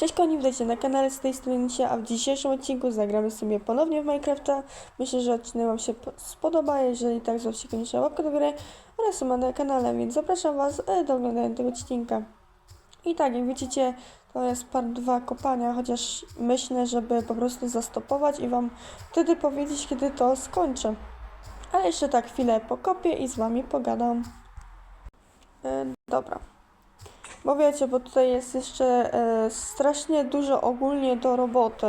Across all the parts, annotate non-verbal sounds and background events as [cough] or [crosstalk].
Cześć koni, witajcie na kanale z tej strony Sia, a w dzisiejszym odcinku zagramy sobie ponownie w Minecrafta. Myślę, że odcinek Wam się po- spodoba, jeżeli tak, zostawcie koniecznie łapkę do góry oraz na kanale, więc zapraszam Was e, do oglądania tego odcinka. I tak, jak widzicie, to jest part 2 kopania, chociaż myślę, żeby po prostu zastopować i Wam wtedy powiedzieć, kiedy to skończę. Ale jeszcze tak chwilę pokopię i z Wami pogadam. E, dobra. Bo wiecie, bo tutaj jest jeszcze e, strasznie dużo ogólnie do roboty.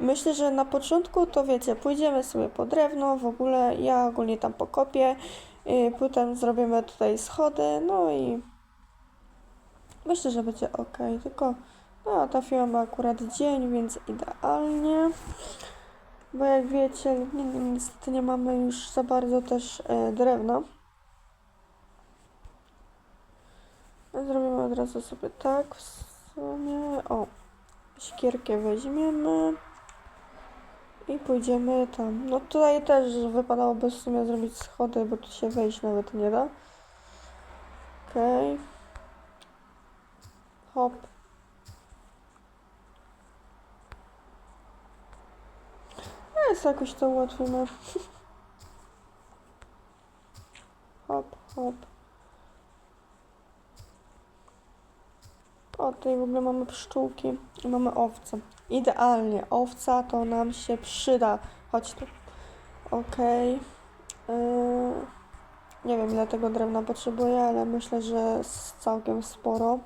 Myślę, że na początku to wiecie, pójdziemy sobie po drewno, w ogóle ja ogólnie tam pokopię, y, potem zrobimy tutaj schody, no i myślę, że będzie ok. Tylko no, trafiłam akurat dzień, więc idealnie. Bo jak wiecie, ni- niestety nie mamy już za bardzo też e, drewna. Zrobimy od razu sobie tak w sumie. O, siekierkę weźmiemy i pójdziemy tam. No tutaj też wypadałoby w sumie zrobić schody, bo tu się wejść nawet nie da. Okej. Hop. No jest jakoś to ułatwimy. [laughs] Hop, hop. O, tutaj w ogóle mamy pszczółki i mamy owce. Idealnie, owca to nam się przyda. Chodź tu. Okej. Yy, nie wiem ile tego drewna potrzebuję, ale myślę, że całkiem sporo.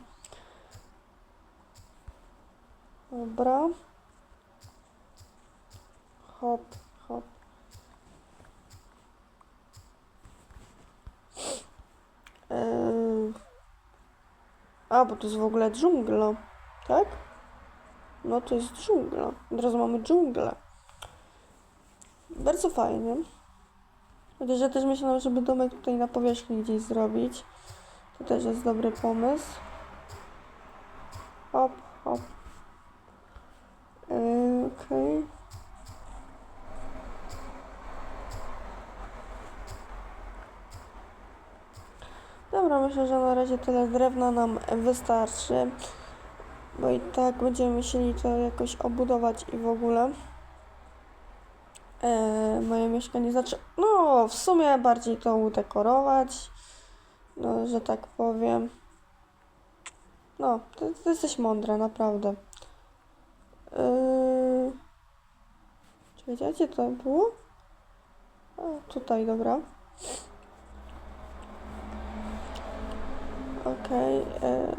Dobra. Hop, hop. Yy, a, bo to jest w ogóle dżungla, tak? No to jest dżungla. Od razu mamy dżunglę. Bardzo fajnie. Chociaż ja też myślałam, żeby domek tutaj na powierzchni gdzieś zrobić. To też jest dobry pomysł. Hop, hop. Yy, Okej. Dobra, myślę, że na razie tyle drewna nam wystarczy. Bo i tak będziemy musieli to jakoś obudować i w ogóle. E, moje mieszkanie znaczy, no w sumie bardziej to udekorować. No, że tak powiem. No, ty, ty jesteś mądra, naprawdę. Yy... Czy wiecie, to było? A, tutaj, dobra. Okej. e,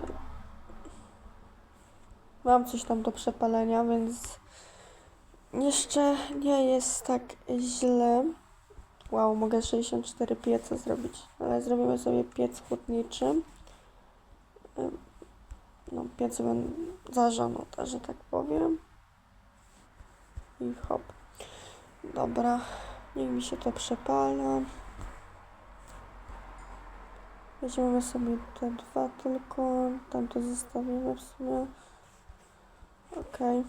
Mam coś tam do przepalenia, więc jeszcze nie jest tak źle. Wow, mogę 64 piece zrobić, ale zrobimy sobie piec chłodniczy. Ym, No, piec też, że tak powiem. I hop. Dobra, niech mi się to przepala. Weźmiemy sobie te dwa tylko, tam to zostawimy w sumie. Okej.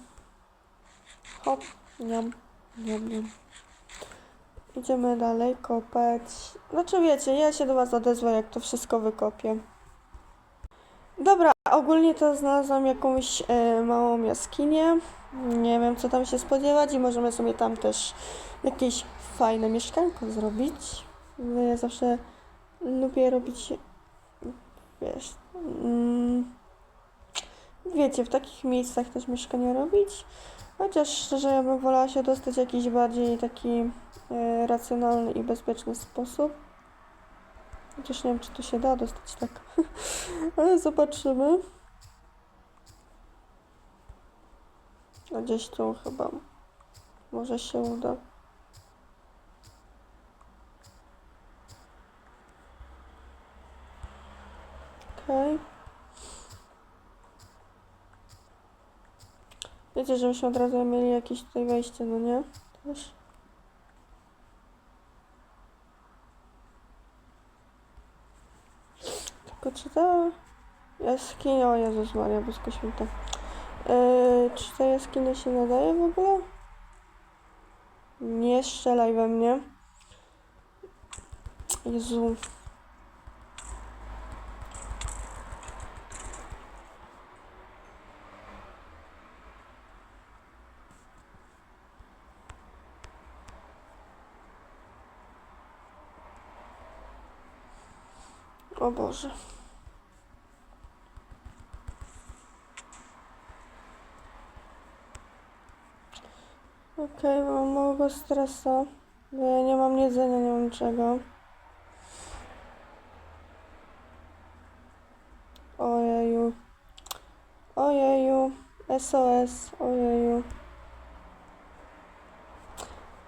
Hop, niam, niam, niam. Idziemy dalej kopać. Znaczy wiecie, ja się do was odezwę, jak to wszystko wykopię. Dobra, ogólnie to znalazłam jakąś e, małą jaskinię. Nie wiem, co tam się spodziewać i możemy sobie tam też jakieś fajne mieszkanko zrobić. Ja zawsze lubię robić, wiesz, mm, wiecie, w takich miejscach też mieszkania robić. Chociaż szczerze, ja bym wolała się dostać w jakiś bardziej taki e, racjonalny i bezpieczny sposób. Chociaż nie wiem, czy to się da dostać tak. [laughs] Ale zobaczymy. Gdzieś tu chyba może się uda. Okej. Wiecie, żebyśmy od razu mieli jakieś tutaj wejście, no nie? Też. Tylko czy ta jaskinia, o Jezus Maria, Bosko Święta. Yy, czy ta jaskinia się nadaje w ogóle? Nie strzelaj we mnie. Jezu. O Boże. Okej, mam małego stresa. bo Ja nie mam jedzenia, nie mam czego. Ojeju. Ojeju. SOS. Ojeju.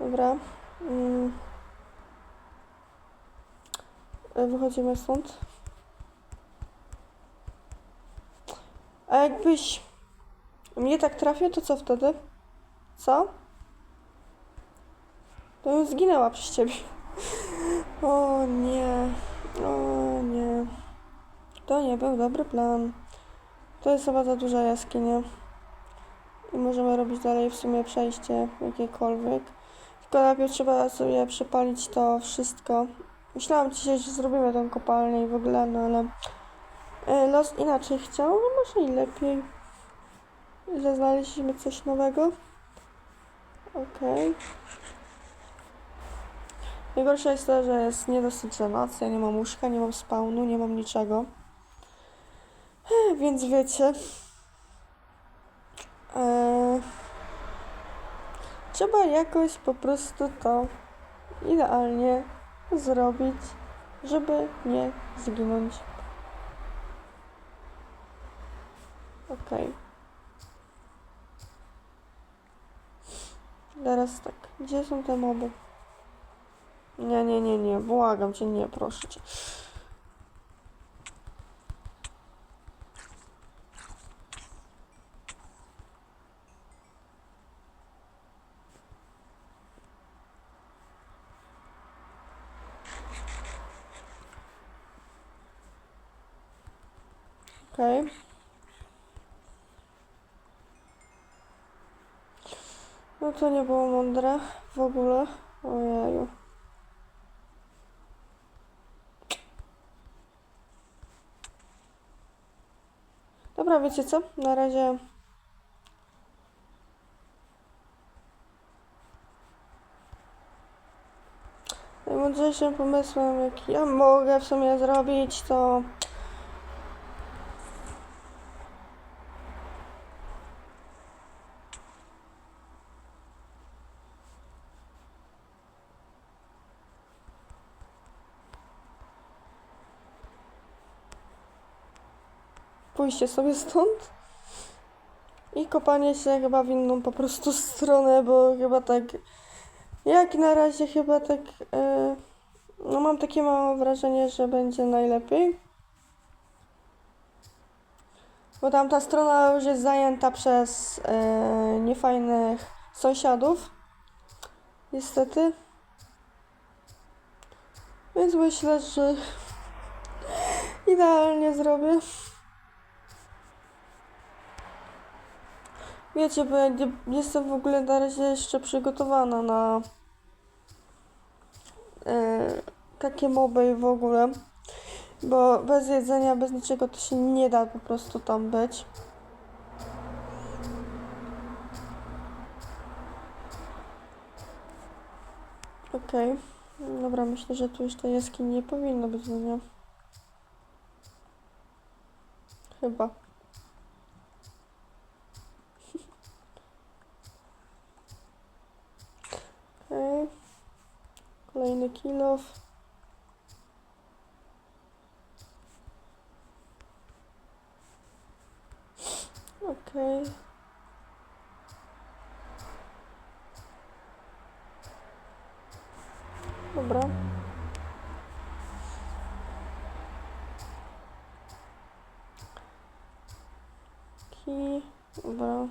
Dobra. Mm. E, Wychodzimy stąd. A jakbyś mnie tak trafił, to co wtedy? Co? To bym zginęła przez ciebie. [laughs] O nie. O nie. To nie był dobry plan. To jest chyba za duża jaskinia. I możemy robić dalej w sumie przejście jakiekolwiek. Tylko najpierw trzeba sobie przepalić to wszystko. Myślałam dzisiaj, że zrobimy tą kopalnię i w ogóle, no ale e, los inaczej chciał, no może i lepiej. Że znaleźliśmy coś nowego. Okej. Najgorsze jest to, że jest niedosytna noc, ja nie mam łóżka, nie mam spawnu, nie mam niczego. Eh, Więc wiecie. E, trzeba jakoś po prostu to idealnie zrobić, żeby nie zginąć. Okej. Teraz tak, gdzie są te moby? Nie, nie, nie, nie, błagam cię, nie, proszę cię. Okej. No to nie było mądre w ogóle. Ojeju. Dobra, wiecie co? Na razie. Najmądrzejszym pomysłem, jaki ja mogę w sumie zrobić, to. Pójście sobie stąd i kopanie się chyba w inną po prostu stronę, bo chyba tak jak na razie chyba tak e, no mam takie małe wrażenie, że będzie najlepiej. Bo tamta strona już jest zajęta przez e, niefajnych sąsiadów. Niestety. Więc myślę, że [laughs] idealnie zrobię. Wiecie, bo ja nie nie jestem w ogóle na razie jeszcze przygotowana na e, takie moby w ogóle. Bo bez jedzenia, bez niczego to się nie da po prostu tam być. Okej. Dobra, myślę, że tu już tej nie powinno być, no nie? Chyba. Okej. Kolejny kilof. Okej. Dobra. Ki. Dobra.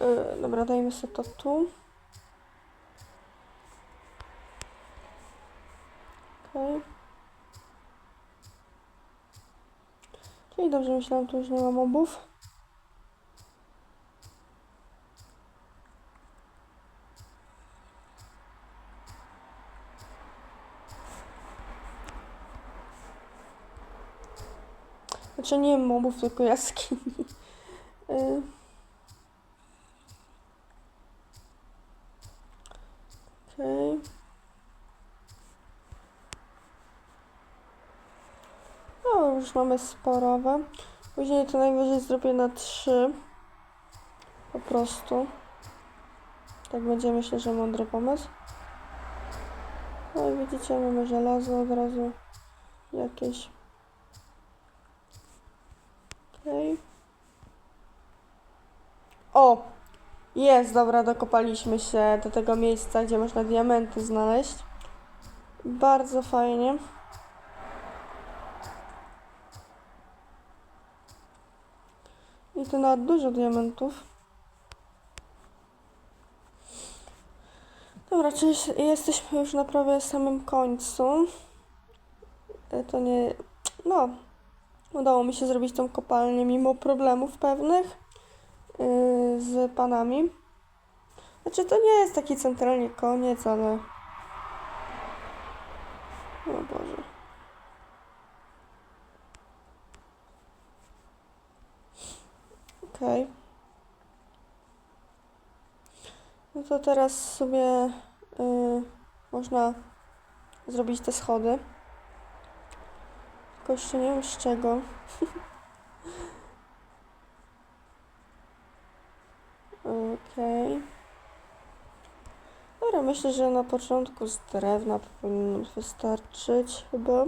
Yy, dobra, dajmy sobie to tu. Okej. Dobrze myślałam, tu już nie ma mobów. Znaczy nie mobów, tylko jaskini. Yy. Okej. No, już mamy sporowe. Później to najwyżej zrobię na 3. Po prostu. Tak będzie myślę, że mądry pomysł. No i widzicie, mamy żelazo od razu jakieś. Okej. O! Jest, dobra, dokopaliśmy się do tego miejsca, gdzie można diamenty znaleźć. Bardzo fajnie. I to nawet dużo diamentów. Dobra, czyli jesteśmy już na prawie samym końcu. E, To nie... No, udało mi się zrobić tą kopalnię mimo problemów pewnych yy, z panami. Znaczy, to nie jest taki centralnie koniec, ale... O Boże. Okej. No to teraz sobie y, można zrobić te schody. Tylko jeszcze nie wiem z czego. [laughs] Okej. Dobra, myślę, że na początku z drewna powinno wystarczyć chyba.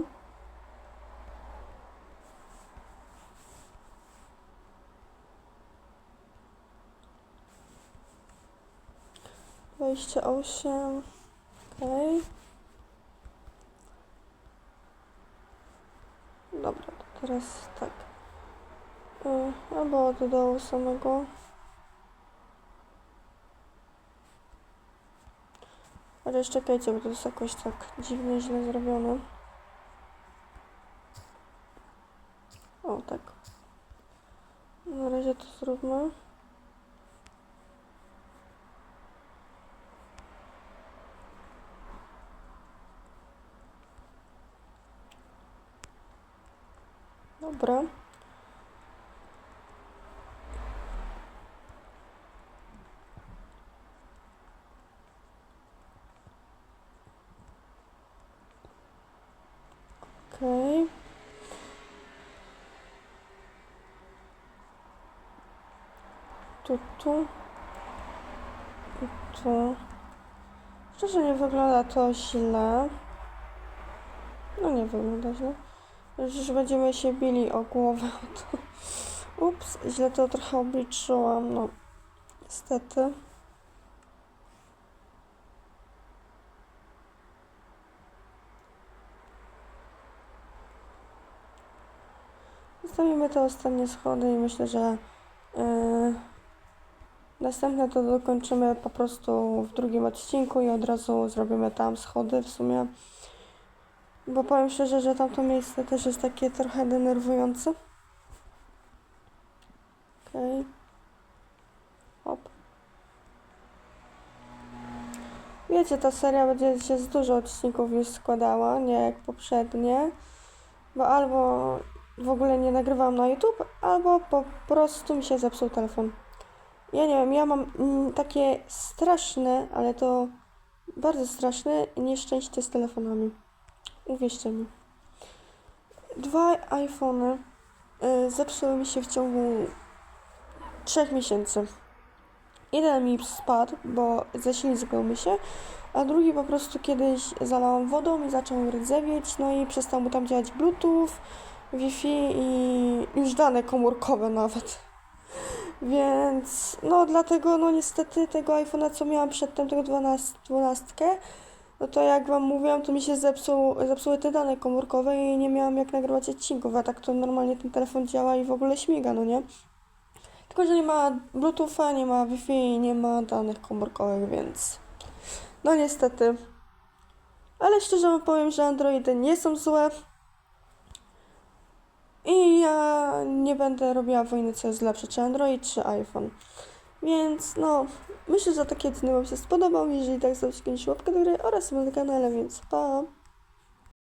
Dwadzieścia osiem. Okej. Dobra, to teraz tak. Y, Albo do dołu samego. Ale czekajcie, bo to jest jakoś tak dziwnie źle zrobione. O, tak. Na razie to zróbmy. Dobra. Okej. Tu, tu. Tu. Szczerze nie wygląda to źle. No nie wygląda źle. Już będziemy się bili o głowę. [laughs] To... Ups, źle to trochę obliczyłam, no. Niestety. Zostawimy te ostatnie schody i myślę, że yy, następne to dokończymy po prostu w drugim odcinku i od razu zrobimy tam schody w sumie. Bo powiem szczerze, że tamto miejsce też jest takie trochę denerwujące. Okej. Hop. Wiecie, ta seria będzie się z dużo odcinków już składała, nie jak poprzednie. Bo albo w ogóle nie nagrywałam na YouTube, albo po prostu mi się zepsuł telefon. Ja nie wiem, ja mam mm, takie straszne, ale to bardzo straszne nieszczęście z telefonami. Uwierzcie mi. Dwa iPhony y, zepsuły mi się w ciągu trzech miesięcy. Jeden mi spadł, bo ześlizgnął mi się, a drugi po prostu kiedyś zalałam wodą i zaczął rdzewieć, no i przestał mu tam działać Bluetooth, Wi-Fi i już dane komórkowe nawet. Więc no dlatego no niestety tego iPhone'a co miałam przedtem, tego 12, 12, no to jak wam mówiłam, to mi się zepsuł, zepsuły te dane komórkowe i nie miałam jak nagrywać odcinków, a tak to normalnie ten telefon działa i w ogóle śmiga, no nie? Tylko, że nie ma Bluetootha, nie ma Wi-Fi, nie ma danych komórkowych, więc no niestety. Ale szczerze powiem, że Androidy nie są złe. I ja nie będę robiła wojny, co jest lepsze, czy Android, czy iPhone. Więc no, myślę, że taki odcinek Wam się spodobał. Jeżeli tak, zostawcie kiedyś łapkę do gry oraz na kanale, więc pa!